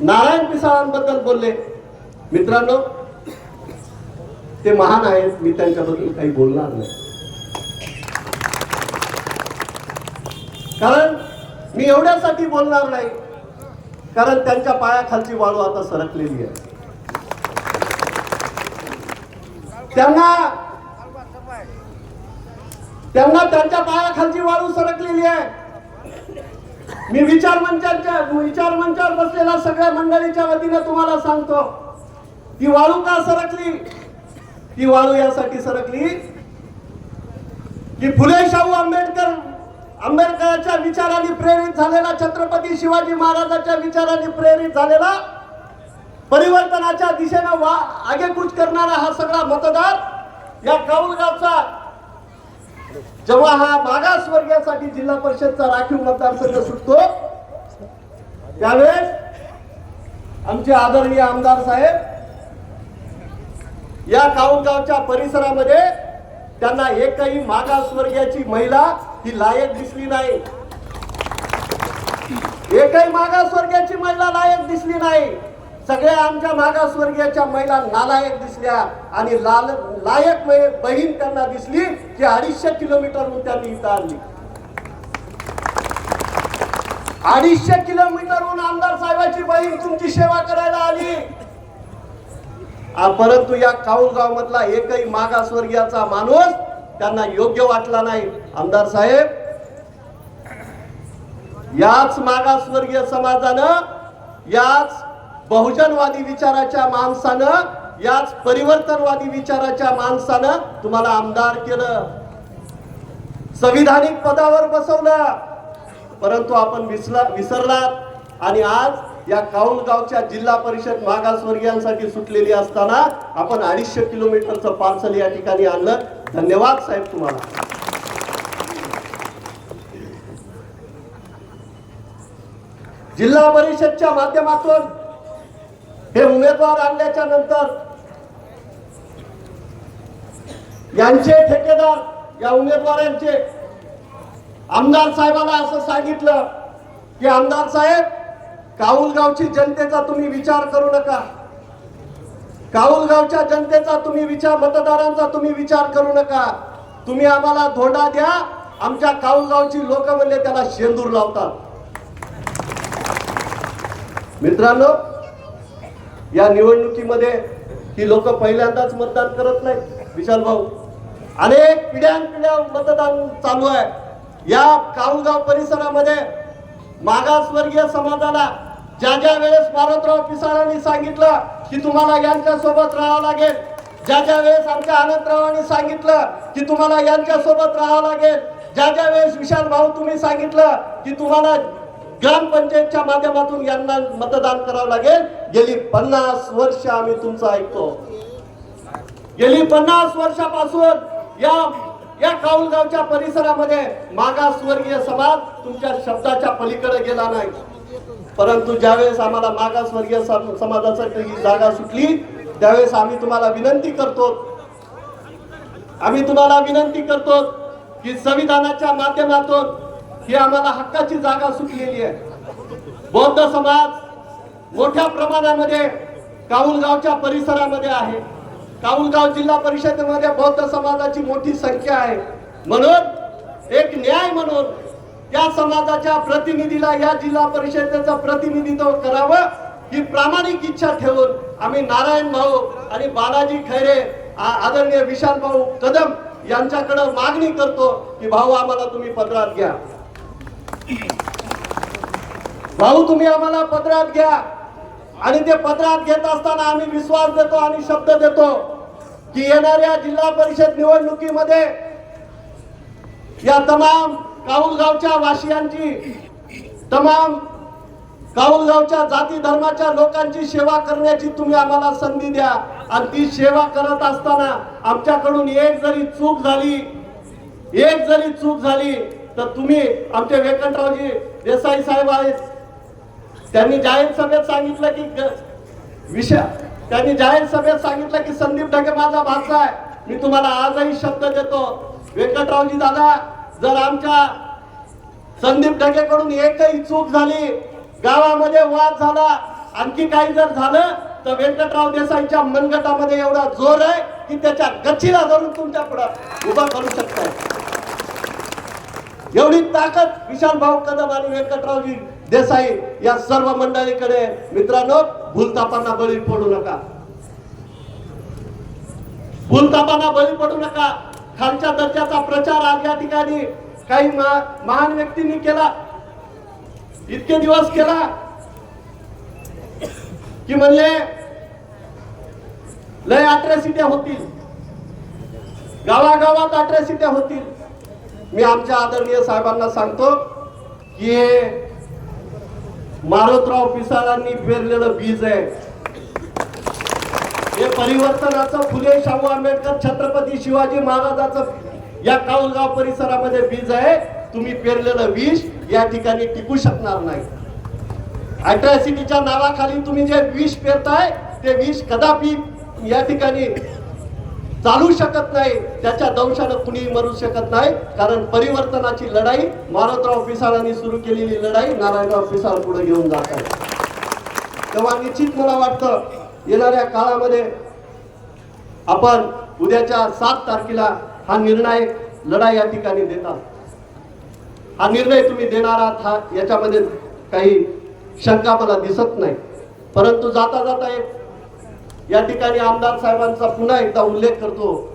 नारायण पिसाळांबद्दल बोलले. मित्रांनो ते महान आहेत मी त्यांच्याबद्दल काही बोलणार नाही. कारण मी एवढ्यासाठी बोलणार नाही कारण त्यांच्या पायाखालची वाळू आता सरकलेली आहे. त्यांना त्यांना त्यांच्या पायाखालची वाळू सरकलेली आहे. मी विचार मंचाच्या विचार मंचावर बसलेल्या सगळ्या मंडळीच्या वतीनं तुम्हाला सांगतो. ती वाळू का सरकली? ती वाळू यासाठी सरकली. की फुले शाहू आंबेडकर आंबेडकरांच्या विचाराने प्रेरित झालेला छत्रपती शिवाजी महाराजांच्या विचाराने प्रेरित झालेला परिवर्तनाच्या दिशेनं वा आगेकूच करणारा हा सगळा मतदार या काऊलगावचा जेव्हा हा मागासवर्गीयासाठी जिल्हा परिषदचा राखीव मतदारसंघ सुटतो त्यावेळेस आमचे आदरणीय आमदार साहेब या काउंटगावच्या परिसरामध्ये त्यांना एकही मागासवर्गीयाची महिला ही लायक दिसली नाही. एकही मागासवर्गीयाची महिला लायक दिसली नाही. सगळ्या आमच्या मागासवर्गीयाच्या महिला नालायक दिसल्या आणि लाल लायक बहीण त्यांना दिसली की अडीचशे किलोमीटरहून त्यांनी इथं आणली. अडीचशे किलोमीटरहून आमदार साहेबाची बहीण तुमची सेवा करायला आली. परंतु या काऊलगाव मधला एकही मागासवर्गीयाचा माणूस त्यांना योग्य वाटला नाही. आमदार साहेब याच मागासवर्गीय समाजानं याच बहुजनवादी विचाराच्या माणसानं याच परिवर्तनवादी विचाराच्या माणसानं तुम्हाला आमदार केलं. संविधानिक पदावर बसवलं. परंतु आपण विसला विसरलात. आणि आज या काऊलगावच्या जिल्हा परिषद मागासवर्गीयांसाठी सुटलेली असताना आपण अडीचशे किलोमीटरचं पार्सल या ठिकाणी आणलं. धन्यवाद साहेब तुम्हाला. जिल्हा परिषदच्या माध्यमातून हे उमेदवार आणल्याच्या नंतर यांचे ठेकेदार या उमेदवारांचे आमदार साहेबाला असं सांगितलं की आमदार साहेब काऊलगावची जनतेचा तुम्ही विचार करू नका. काऊलगावच्या जनतेचा तुम्ही विचार मतदारांचा तुम्ही विचार करू नका. तुम्ही आम्हाला धोंडा द्या आमच्या काऊलगावची लोक म्हणले त्याला शेंदूर लावतात. मित्रांनो या निवडणुकीमध्ये ही लोक पहिल्यांदाच मतदान करत नाहीत. विशाल भाऊ अनेक पिढ्यानपिढ्या मतदान चालू आहे. या काळूगाव परिसरामध्ये मागासवर्गीय समाजाला ज्या ज्या वेळेस भारतराव पिसाळांनी सांगितलं की तुम्हाला यांच्या सोबत राहावं लागेल ज्या ज्या वेळेस आमच्या आनंदरावांनी सांगितलं की तुम्हाला यांच्या सोबत राहावं लागेल ज्या ज्या वेळेस विशाल भाऊ तुम्ही सांगितलं की तुम्हाला ग्रामपंचायतच्या माध्यमातून यांना मतदान करावं लागेल. गेली पन्नास वर्ष आम्ही तुमचं ऐकतो. गेली पन्नास वर्षापासून या या काऊलगावच्या परिसरामध्ये मागासवर्गीय समाज तुमच्या शब्दाच्या पलीकडे गेला नाही. परंतु ज्यावेळेस आम्हाला मागासवर्गीय समाजासाठी ही जागा सुटली त्यावेळेस आम्ही तुम्हाला विनंती करतो आम्ही तुम्हाला विनंती करतो की संविधानाच्या माध्यमातून ही आम्हाला हक्काची जागा सुटलेली आहे. बौद्ध समाज मोठ्या प्रमाणामध्ये काऊलगावच्या परिसरामध्ये आहे. काऊलगाव जिल्हा परिषदेमध्ये बौद्ध समाजाची मोठी संख्या आहे. म्हणून एक न्याय म्हणून या समाजाच्या प्रतिनिधीला या जिल्हा परिषदेचं प्रतिनिधित्व करावं ही प्रामाणिक इच्छा ठेवून आम्ही नारायण भाऊ आणि बालाजी खैरे आ- आदरणीय विशाल भाऊ कदम यांच्याकडं मागणी करतो की भाऊ आम्हाला तुम्ही पत्रात घ्या. भाऊ तुम्ही आम्हाला पदरात घ्या. आणि ते पदरात घेत असताना आम्ही विश्वास देतो आणि शब्द देतो की येणाऱ्या जिल्हा परिषद निवडणुकीमध्ये या तमाम काऊलगावच्या वासियांची तमाम काऊलगावच्या जाती धर्माच्या लोकांची सेवा करण्याची तुम्ही आम्हाला संधी द्या. आणि ती सेवा करत असताना आमच्याकडून एक जरी चूक झाली एक जरी चूक झाली तर तुम्ही आमचे व्यंकटरावजी देसाई साहेब आहेत. त्यांनी जाहीर सभेत सांगितलं की ग- विषय त्यांनी जाहीर सभेत सांगितलं की संदीप ढगे माझा भाचा आहे. मी तुम्हाला आजही शब्द देतो. व्यंकटरावजी दादा जर आमच्या संदीप ढगेकडून एकही चूक झाली गावामध्ये वाद झाला आणखी काही जर झालं तर व्यंकटराव देसाईच्या मनगटामध्ये एवढा जोर आहे की त्याच्या गच्चीला धरून तुमच्यापुढे उभा करू शकताय. एवढी ताकद विशाल भाऊ कदम आणि व्यंकटरावजी देसाई या सर्व मंडळीकडे मित्रांनो भूलतापांना बळी पडू नका. भूलतापांना बळी पडू नका. खालच्या दर्जाचा प्रचार आज या ठिकाणी काही महान व्यक्तींनी केला. इतके दिवस केला. की म्हणले लय अट्रॅसिट्या होतील. गावागावात अट्रॅसिट्या होतील. मी आमच्या आदरणीय साहेबांना सांगतो की हे मारोतराव पिसाळांनी पेरलेलं बीज आहे. हे परिवर्तनाचं फुले शाहू आंबेडकर छत्रपती शिवाजी महाराजाचं या काऊलगाव परिसरामध्ये बीज आहे. तुम्ही पेरलेलं विष या ठिकाणी टिकू शकणार नाही. अट्रॅसिटीच्या नावाखाली तुम्ही जे विष पेरताय ते विष कदापि या ठिकाणी चालू शकत नाही त्याच्या दंशानं कुणीही मरू शकत नाही. कारण परिवर्तनाची लढाई मारोतराव पिसाळांनी सुरू केलेली लढाई नारायणराव पिसाळ पुढे घेऊन जात आहे तेव्हा निश्चित मला वाटतं येणाऱ्या काळामध्ये आपण उद्याच्या सात तारखेला हा निर्णायक लढाई या ठिकाणी देतात हा निर्णय तुम्ही देणार आहात हा याच्यामध्ये काही शंका मला दिसत नाही. परंतु जाता जाता एक या ठिकाणी आमदार साहेबांचा पुन्हा एकदा उल्लेख करतो.